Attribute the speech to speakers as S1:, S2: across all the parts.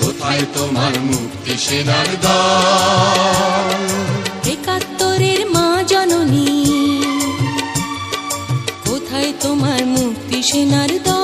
S1: কোথায় তোমার মুক্তি সেনার
S2: একাত্তরের মা জননী। কোথায় তোমার মুক্তি সেনার দল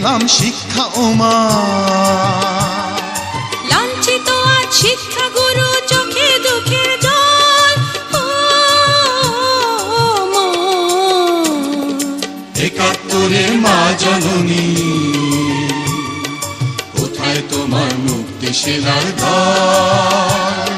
S1: পেলাম শিক্ষা ও মা
S2: লাঞ্ছিত আজ শিক্ষা গুরু চোখে দুঃখের জল। ও মা।
S1: জননী কোথায় তোমার মুক্তি সেনার দল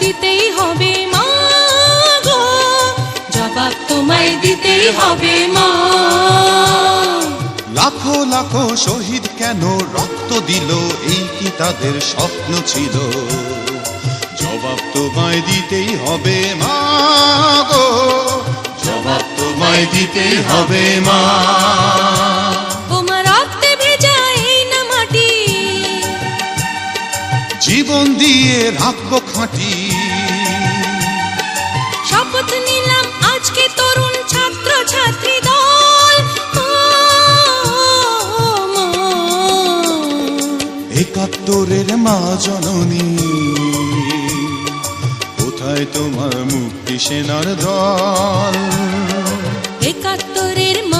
S2: দিতেই হবে মা জবাব তোমায় দিতেই হবে মা।
S1: লাখো লাখো শহীদ কেন রক্ত দিল? এই কি তাদের স্বপ্ন ছিল? জবাব তোমায় দিতেই হবে মা গো। জবাব তোমায় দিতেই হবে মা। জীবন দিয়ে রাখব খাঁটি।
S2: শপথ নিলাম আজকে তরুণ ছাত্র ছাত্রী দল।
S1: একাত্তরের মা জননী কোথায় তোমার মুক্তি সেনার দল?
S2: একাত্তরের মা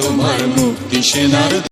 S1: তোমার মুক্তি সেনার